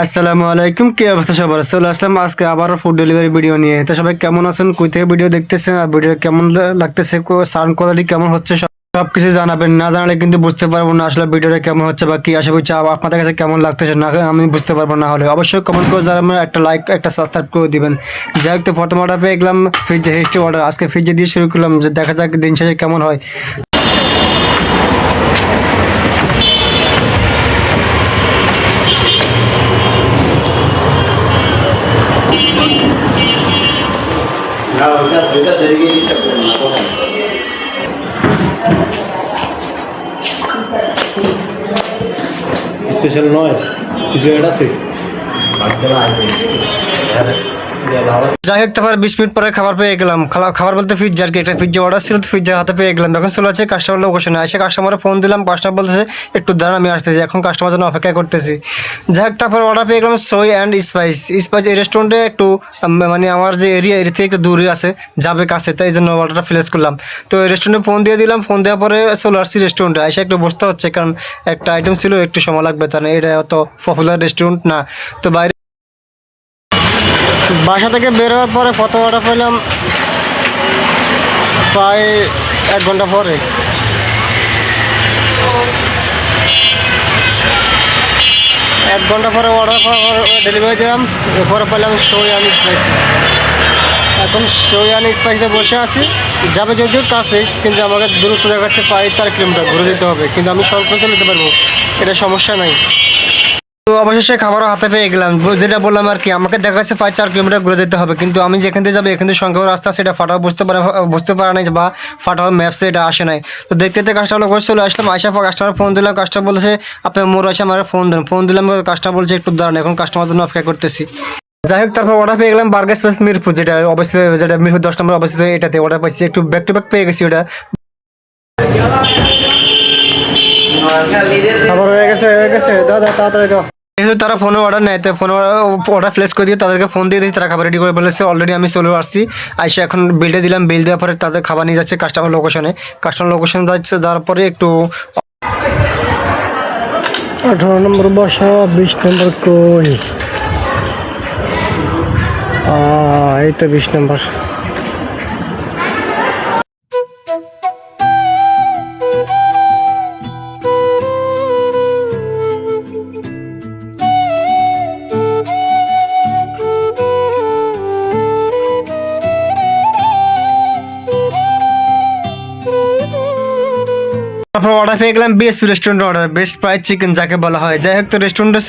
আসসালামু আলাইকুম। কি অবস্থা সবার? চলে আসলাম আজকে আবারও ফুড ডেলিভারি ভিডিও নিয়ে। তো সবাই কেমন আছেন? কই থেকে ভিডিও দেখতেছেন? আর ভিডিও কেমন লাগতেছে? সাউন্ড কোয়ালিটি কেমন হচ্ছে? সব কিছু জানাবেন। না জানালে কিন্তু বুঝতে পারব না আসলে ভিডিওটা কেমন হচ্ছে বা কি। আশা করছি আপনাদের কাছে কেমন লাগতেছে না আমি বুঝতে পারব না হলে। অবশ্যই কমেন্ট করে জানাবেন একটা লাইক একটা সাবস্ক্রাইব করে দিবেন। যাই হোক, তো প্রথম অর্ডার পেয়ে গেলাম ফ্রিজে হিস্ট্রি অর্ডার আজকে ফ্রিজে দিয়ে শুরু করলাম। যে দেখা যাক দিন শেষে কেমন হয় না ওইটা ওইটা সেদিকে ডিস্টার্ব করেন না কথা স্পেশাল নয় কিছু অ্যাড আছে যাই হোক, তারপর বিশ মিনিট পরে খাবার পেয়ে গেলাম। খাবার বলতে পিজ্জা আর কি, একটা পিজ্জা অর্ডার ছিল, তো হাতে পেয়ে গেলাম। এখন চলে আছে কাস্টমার লোকেশনে এসে কাস্টমারে ফোন দিলাম কাস্টমার বলতেছে, একটু দাঁড়ান আমি আসতেছি। এখন কাস্টমার জন্য অপেক্ষা করতেছি। যাই হোক, তারপর অর্ডার পেয়ে গেলাম সই অ্যান্ড স্পাইস স্পাইস এই রেস্টুরেন্টে একটু মানে আমার যে এরিয়া এরিয়া থেকে একটু দূরে আছে, যাবে কাছে, তাই জন্য অর্ডারটা প্লেস করলাম। তো রেস্টুরেন্টে ফোন দিয়ে দিলাম ফোন দেওয়ার পরে চলে আসছি রেস্টুরেন্টে এসে একটু বসতে হচ্ছে, কারণ একটা আইটেম ছিল, একটু সময় লাগবে। তার এটা অত পপুলার রেস্টুরেন্ট না। তো বাইরে বাসা থেকে বের হওয়ার পরে প্রথম অর্ডার পেলাম প্রায় এক ঘণ্টা পরে। এক ঘণ্টা পরে অর্ডার করার ডেলিভারি দিলাম, এরপরে পেলাম সৌয়ান স্পাইসি এখন সৌয়ান স্পাইসিতে বসে আছি, যাবে যদিও কাছে, কিন্তু আমাকে দূরত্ব দেখাচ্ছে প্রায় চার কিলোমিটার, ঘুরে যেতে হবে। কিন্তু আমি স্বল্প চলতে পারব, এটা সমস্যা নাই। তো অবশেষে খাবারও হাতে পেয়ে গেলাম। যেটা বললাম আর কি, আমাকে দেখা যাচ্ছে প্রায় চার কিলোমিটার ঘুরে যেতে হবে। কিন্তু আমি যেখান থেকে যাব, এখান থেকে সংখ্যা রাস্তা সেটা ফাটাও বুঝতে পারা বুঝতে পারা নাই বা ফাটাও ম্যাপসে এটা আসে নাই। তো দেখতে দেখতে কাস্টমার করে চলে আসলাম আসার পর কাস্টমার ফোন দিলাম কাস্টমার বলেছে আপনার মোর আছে আমার ফোন দেন। ফোন দিলাম কাস্টমার বলছে, একটু দাঁড়ান, এখন কাস্টমার জন্য অপেক্ষা করতেছি। যাই হোক, তারপর অর্ডার পেয়ে গেলাম বার্গার স্পেস মিরপুর, যেটা অবস্থিত, যেটা মিরপুর দশ নম্বর অবস্থিত, এটাতে অর্ডার পাইছি। একটু ব্যাক টু ব্যাক পেয়ে গেছি ওটা। খাবার হয়ে গেছে হয়ে গেছে। দাদা, তাড়াতাড়ি দাও। যেহেতু তারা ফোনে অর্ডার নেয়, তো ফোনে অর্ডার প্লেস করে দিয়ে তাদেরকে ফোন দিয়ে দিই তারা খাবার রেডি করে বলেছে অলরেডি আমি চলে আসছি। আইসা এখন বিলটা দিলাম। বিল দেওয়ার পরে তাদের খাবার নিয়ে যাচ্ছে কাস্টমার লোকেশনে কাস্টমার লোকেশন যাচ্ছে, যাওয়ার পরে একটু আঠারো নম্বর বসা, বিশ নম্বর কই? এই তো বিশ নম্বর। তারপর অর্ডার পেয়ে গেলাম best restaurant order best fried chicken যাকে বলা হয়। যাই হোক, তো রেস্টুরেন্টে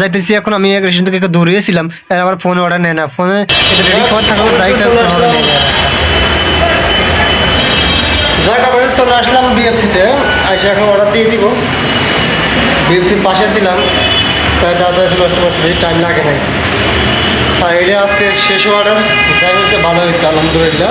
যাইতেছি এখন। আমি এক রেস্টুরেন্ট থেকে একটু দূরিয়েছিলাম এর আমার ফোনে অর্ডার নেয় না। ফোনে রেডি খাবার থাকলেও যাই অর্ডার নেয় না। যাক আবার চলে আসলাম বিএফসিতে আইসা এখন অর্ডার দিয়ে দিব। বিএফসির পাশে ছিলাম। তাই দাদা চলে আসতে পারছি বেশি টাইম লাগে নাই। আর এটা আজকে শেষ অর্ডার যাই হয়েছে ভালো হয়েছে, আলহামদুলিল্লাহ।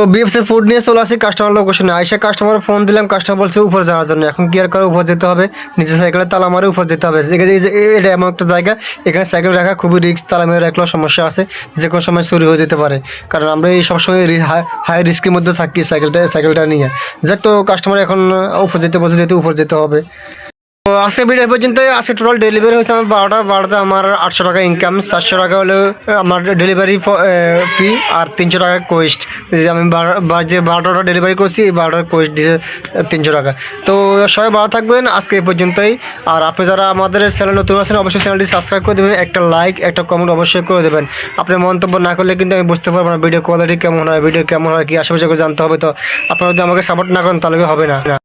তো বিএফসি ফুড নিয়ে চলে আসি কাস্টমার লোকেশনে আইসা কাস্টমার ফোন দিলাম কাস্টমার বলছে উপর যাওয়ার জন্য। এখন কি আর করে উপর যেতে হবে? নিচে সাইকেলে তালা মারে উপর যেতে হবে। যে- এটা এমন একটা জায়গা। এখানে সাইকেল রাখা খুবই রিস্ক তালা মেরে রাখলেও সমস্যা আছে। যে কোনো সময় চুরি হয়ে যেতে পারে। কারণ আমরা এই সবসময় হাই রিস্কের মধ্যে থাকি সাইকেলটা সাইকেলটা নিয়ে। যাক তো কাস্টমার এখন উপর যেতে বলছে যেতে উপর যেতে হবে। তো আজকে ভিডিও পর্যন্ত আজকে টোটাল ডেলিভারি হয়েছে আমার বারোটা। বারোটা আমার আটশো টাকা ইনকাম চারশো টাকা হলো আমার ডেলিভারি ফি আর তিনশো টাকা কোয়েস্ট আমি যে বারোটা ডেলিভারি করছি, এই বারোটার কোয়েস্ট দিয়ে তিনশো টাকা। তো সবাই ভালো থাকবেন। আজকে এই পর্যন্তই। আর আপনি যারা আমাদের চ্যানেল নতুন আছেন, অবশ্যই চ্যানেলটি সাবস্ক্রাইব করে দেবেন। একটা লাইক একটা কমেন্ট অবশ্যই করে দেবেন। আপনি মন্তব্য না করলে কিন্তু আমি বুঝতে পারব না ভিডিও কোয়ালিটি কেমন হয় ভিডিও কেমন হয়, কি আশেপাশে জানতে হবে তো। আপনারা যদি আমাকে সাপোর্ট না করেন, তাহলে হবে না।